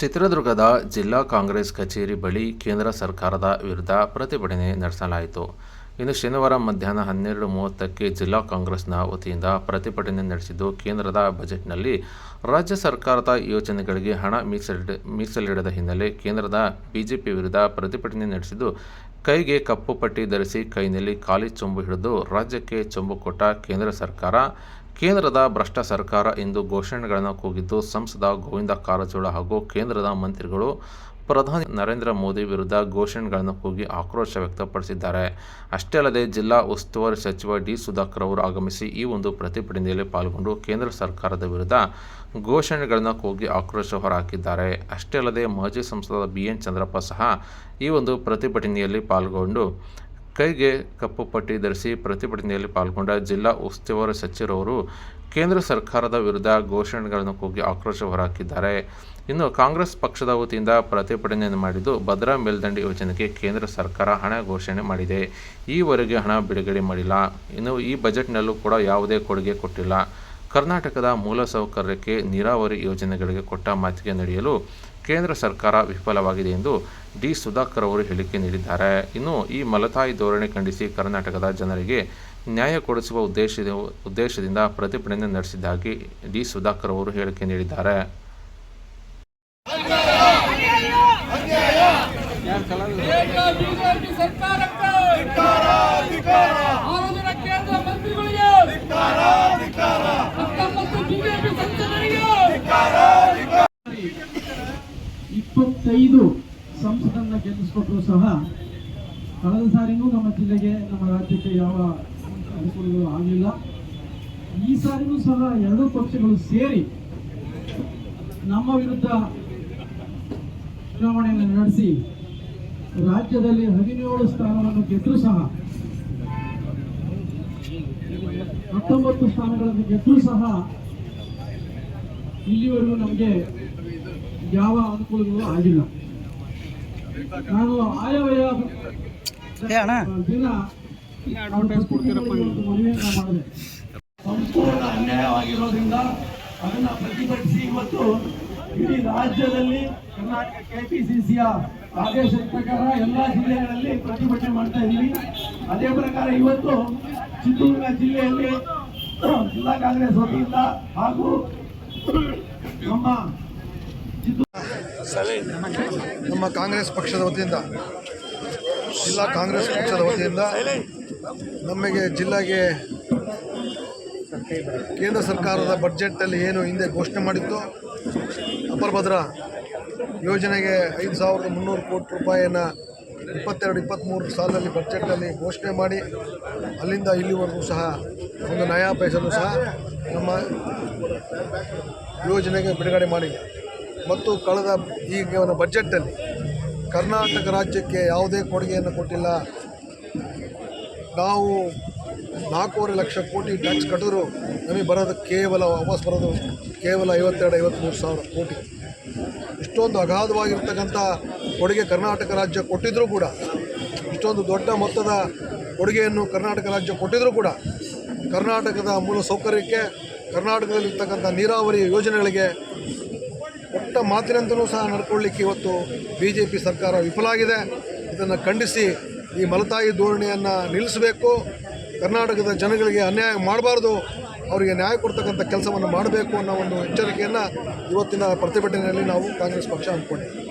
ಚಿತ್ರದುರ್ಗದ ಜಿಲ್ಲಾ ಕಾಂಗ್ರೆಸ್ ಕಚೇರಿ ಬಳಿ ಕೇಂದ್ರ ಸರ್ಕಾರದ ವಿರುದ್ಧ ಪ್ರತಿಭಟನೆ ನಡೆಸಲಾಯಿತು. ಇನ್ನು ಶನಿವಾರ ಮಧ್ಯಾಹ್ನ ಹನ್ನೆರಡು ಮೂವತ್ತಕ್ಕೆ ಜಿಲ್ಲಾ ಕಾಂಗ್ರೆಸ್ನ ವತಿಯಿಂದ ಪ್ರತಿಭಟನೆ ನಡೆಸಿದ್ದು ಕೇಂದ್ರದ ಬಜೆಟ್ನಲ್ಲಿ ರಾಜ್ಯ ಸರ್ಕಾರದ ಯೋಜನೆಗಳಿಗೆ ಹಣ ಮೀಸಲಿಡ, ಮೀಸಲಿಡದ ಹಿನ್ನೆಲೆ ಕೇಂದ್ರದ ಬಿಜೆಪಿ ವಿರುದ್ಧ ಪ್ರತಿಭಟನೆ ನಡೆಸಿದ್ದು, ಕೈಗೆ ಕಪ್ಪು ಪಟ್ಟಿ ಧರಿಸಿ ಕೈನಲ್ಲಿ ಖಾಲಿ ಚೊಂಬು ಹಿಡಿದು ರಾಜ್ಯಕ್ಕೆ ಚೊಂಬು ಕೊಟ್ಟ ಕೇಂದ್ರ ಸರ್ಕಾರ ಕೇಂದ್ರದ ಭ್ರಷ್ಟ ಸರ್ಕಾರ ಎಂದು ಘೋಷಣೆಗಳನ್ನು ಕೂಗಿದ್ದು ಸಂಸದ ಗೋವಿಂದ ಕಾರಜೋಳ ಹಾಗೂ ಕೇಂದ್ರದ ಮಂತ್ರಿಗಳು ಪ್ರಧಾನಿ ನರೇಂದ್ರ ಮೋದಿ ವಿರುದ್ಧ ಘೋಷಣೆಗಳನ್ನು ಕೂಗಿ ಆಕ್ರೋಶ ವ್ಯಕ್ತಪಡಿಸಿದ್ದಾರೆ. ಅಷ್ಟೇ ಅಲ್ಲದೆ ಜಿಲ್ಲಾ ಉಸ್ತುವಾರಿ ಸಚಿವ ಡಿ ಸುಧಾಕರ್ ಅವರು ಆಗಮಿಸಿ ಈ ಒಂದು ಪ್ರತಿಭಟನೆಯಲ್ಲಿ ಪಾಲ್ಗೊಂಡು ಕೇಂದ್ರ ಸರ್ಕಾರದ ವಿರುದ್ಧ ಘೋಷಣೆಗಳನ್ನು ಕೂಗಿ ಆಕ್ರೋಶ ಹೊರಹಾಕಿದ್ದಾರೆ. ಅಷ್ಟೇ ಅಲ್ಲದೆ ಮಾಜಿ ಸಂಸದ ಬಿ ಎನ್ ಚಂದ್ರಪ್ಪ ಸಹ ಈ ಒಂದು ಪ್ರತಿಭಟನೆಯಲ್ಲಿ ಪಾಲ್ಗೊಂಡು ಕೈಗೆ ಕಪ್ಪು ಪಟ್ಟಿ ಧರಿಸಿ ಪ್ರತಿಭಟನೆಯಲ್ಲಿ ಪಾಲ್ಗೊಂಡ ಜಿಲ್ಲಾ ಉಸ್ತುವಾರಿ ಸಚಿವರವರು ಕೇಂದ್ರ ಸರ್ಕಾರದ ವಿರುದ್ಧ ಘೋಷಣೆಗಳನ್ನು ಕೂಗಿ ಆಕ್ರೋಶ ಹೊರಹಾಕಿದ್ದಾರೆ. ಇನ್ನು ಕಾಂಗ್ರೆಸ್ ಪಕ್ಷದ ವತಿಯಿಂದ ಪ್ರತಿಭಟನೆಯನ್ನು ಮಾಡಿದ್ದು ಭದ್ರಾ ಮೇಲ್ದಂಡೆ ಯೋಜನೆಗೆ ಕೇಂದ್ರ ಸರ್ಕಾರ ಹಣ ಘೋಷಣೆ ಮಾಡಿದೆ. ಈವರೆಗೆ ಹಣ ಬಿಡುಗಡೆ ಮಾಡಿಲ್ಲ. ಇನ್ನು ಈ ಬಜೆಟ್ನಲ್ಲೂ ಕೂಡ ಯಾವುದೇ ಕೊಡುಗೆ ಕೊಟ್ಟಿಲ್ಲ. ಕರ್ನಾಟಕದ ಮೂಲಸೌಕರ್ಯಕ್ಕೆ ನೀರಾವರಿ ಯೋಜನೆಗಳಿಗೆ ಕೊಟ್ಟ ಮಾತಿಗೆ ನಡೆಯಲು ಕೇಂದ್ರ ಸರ್ಕಾರ ವಿಫಲವಾಗಿದೆ ಎಂದು ಡಿ ಸುಧಾಕರ್ ಅವರು ಹೇಳಿಕೆ ನೀಡಿದ್ದಾರೆ. ಇನ್ನು ಈ ಮಲತಾಯಿ ಧೋರಣೆ ಖಂಡಿಸಿ ಕರ್ನಾಟಕದ ಜನರಿಗೆ ನ್ಯಾಯ ಕೊಡಿಸುವ ಉದ್ದೇಶದ ಉದ್ದೇಶದಿಂದ ಪ್ರತಿಭಟನೆ ನಡೆಸಿದ್ದಾಗಿ ಡಿ ಸುಧಾಕರ್ ಅವರು ಹೇಳಿಕೆ ನೀಡಿದ್ದಾರೆ ಬಿಜೆಪಿ ಸರ್ಕಾರಕ್ಕೆ ಆರು ಜನ ಕೇಂದ್ರ ಮಂತ್ರಿಗಳಿಗೆ ಹತ್ತೊಂಬತ್ತು ಬಿಜೆಪಿ ಸಂಸದರಿಗೆ ಇಪ್ಪತ್ತೈದು ಸಂಸದನ್ನ ಗೆಲ್ಲಿಸ್ಕೊಟ್ರು ಸಹ ಕಳೆದ ಸಾರಿನೂ ನಮ್ಮ ಜಿಲ್ಲೆಗೆ, ನಮ್ಮ ರಾಜ್ಯಕ್ಕೆ ಯಾವ ಅನುಕೂಲಗಳು ಆಗಲಿಲ್ಲ. ಈ ಸಾರಿನೂ ಸಹ ಎರಡೂ ಪಕ್ಷಗಳು ಸೇರಿ ನಮ್ಮ ವಿರುದ್ಧ ಚುನಾವಣೆಯನ್ನು ನಡೆಸಿ ರಾಜ್ಯದಲ್ಲಿ ಹದಿನೇಳು ಸ್ಥಾನವನ್ನು ಗೆದ್ದರೂ ಸಹ, ಹತ್ತೊಂಬತ್ತು ಸ್ಥಾನಗಳನ್ನು ಗೆದ್ದರೂ ಸಹ ಇಲ್ಲಿವರೆಗೂ ನಮಗೆ ಯಾವ ಅನುಕೂಲಗಳು ಆಗಿಲ್ಲ. ನಾನು ಆಯವ್ಯಯ ದಿನ ಮನವಿಯನ್ನ ಮಾಡಿದೆ. ಸಂಪೂರ್ಣ ಅನ್ಯಾಯವಾಗಿರೋದ್ರಿಂದ ಅದನ್ನ ಪ್ರತಿಭಟಿಸಿ ಇವತ್ತು ಇಡೀ ರಾಜ್ಯದಲ್ಲಿ ಕರ್ನಾಟಕ ಕೆಪಿಸಿಸಿಯ ಆದೇಶದ ಪ್ರಕಾರ ಎಲ್ಲಾ ಜಿಲ್ಲೆಗಳಲ್ಲಿ ಪ್ರತಿಭಟನೆ ಮಾಡ್ತಾ ಇದ್ದೀವಿ. ಅದೇ ಪ್ರಕಾರ ಇವತ್ತು ಚಿತ್ರದುರ್ಗ ಜಿಲ್ಲೆಯಲ್ಲಿ ಜಿಲ್ಲಾ ಕಾಂಗ್ರೆಸ್ ವತಿಯಿಂದ ಹಾಗೂ ನಮ್ಮ ನಮ್ಮ ಕಾಂಗ್ರೆಸ್ ಪಕ್ಷದ ವತಿಯಿಂದ, ಜಿಲ್ಲಾ ಕಾಂಗ್ರೆಸ್ ಪಕ್ಷದ ವತಿಯಿಂದ ನಮಗೆ ಜಿಲ್ಲೆಗೆ ಕೇಂದ್ರ ಸರ್ಕಾರದ ಬಡ್ಜೆಟಲ್ಲಿ ಏನು ಹಿಂದೆ ಘೋಷಣೆ ಮಾಡಿತ್ತು ಅಪರ್ಭದ್ರ ಭದ್ರಾ ಯೋಜನೆಗೆ ಐದು ಸಾವಿರದ ಮುನ್ನೂರು ಕೋಟಿ ರೂಪಾಯಿಯನ್ನು ಇಪ್ಪತ್ತೆರಡು ಇಪ್ಪತ್ತ್ಮೂರು ಸಾಲಿನಲ್ಲಿ ಬಜೆಟ್ನಲ್ಲಿ ಘೋಷಣೆ ಮಾಡಿ, ಅಲ್ಲಿಂದ ಇಲ್ಲಿವರೆಗೂ ಸಹ ಒಂದು ನಯಾ ಸಹ ನಮ್ಮ ಯೋಜನೆಗೆ ಬಿಡುಗಡೆ ಮಾಡಿಲ್ಲ ಮತ್ತು ಕಳೆದ ಈಗ ಬಜೆಟ್ಟಲ್ಲಿ ಕರ್ನಾಟಕ ರಾಜ್ಯಕ್ಕೆ ಯಾವುದೇ ಕೊಡುಗೆಯನ್ನು ಕೊಟ್ಟಿಲ್ಲ. ನಾವು ನಾಲ್ಕೂವರೆ ಲಕ್ಷ ಕೋಟಿ ಟ್ಯಾಕ್ಸ್ ಕಟ್ಟಿದ್ರು ನಮಗೆ ಬರೋದು ಕೇವಲ ವಾಪಸ್ ಬರೋದು ಕೇವಲ ಐವತ್ತೆರಡು ಐವತ್ತ್ಮೂರು ಸಾವಿರ ಕೋಟಿ. ಇಷ್ಟೊಂದು ಅಗಾಧವಾಗಿರ್ತಕ್ಕಂಥ ಕೊಡುಗೆ ಕರ್ನಾಟಕ ರಾಜ್ಯ ಕೊಟ್ಟಿದ್ದರೂ ಕೂಡ, ಇಷ್ಟೊಂದು ದೊಡ್ಡ ಮೊತ್ತದ ಕೊಡುಗೆಯನ್ನು ಕರ್ನಾಟಕ ರಾಜ್ಯ ಕೊಟ್ಟಿದ್ದರೂ ಕೂಡ, ಕರ್ನಾಟಕದ ಮೂಲ ಸೌಕರ್ಯಕ್ಕೆ, ಕರ್ನಾಟಕದಲ್ಲಿರ್ತಕ್ಕಂಥ ನೀರಾವರಿ ಯೋಜನೆಗಳಿಗೆ ಕೊಟ್ಟ ಮಾತಿನಂತಲೂ ಸಹ ನಡ್ಕೊಳ್ಳಿಕ್ಕೆ ಇವತ್ತು ಬಿ ಜೆ ಪಿ ಸರ್ಕಾರ ವಿಫಲಾಗಿದೆ ಇದನ್ನು ಖಂಡಿಸಿ ಈ ಮಲತಾಯಿ ಧೋರಣೆಯನ್ನು ನಿಲ್ಲಿಸಬೇಕು. ಕರ್ನಾಟಕದ ಜನಗಳಿಗೆ ಅನ್ಯಾಯ ಮಾಡಬಾರ್ದು. ಅವರಿಗೆ ನ್ಯಾಯ ಕೊಡ್ತಕ್ಕಂಥ ಕೆಲಸವನ್ನು ಮಾಡಬೇಕು ಅನ್ನೋ ಒಂದು ಎಚ್ಚರಿಕೆಯನ್ನು ಇವತ್ತಿನ ಪ್ರತಿಭಟನೆಯಲ್ಲಿ ನಾವು ಕಾಂಗ್ರೆಸ್ ಪಕ್ಷ ಅಂದ್ಕೊಂಡಿದ್ದೀವಿ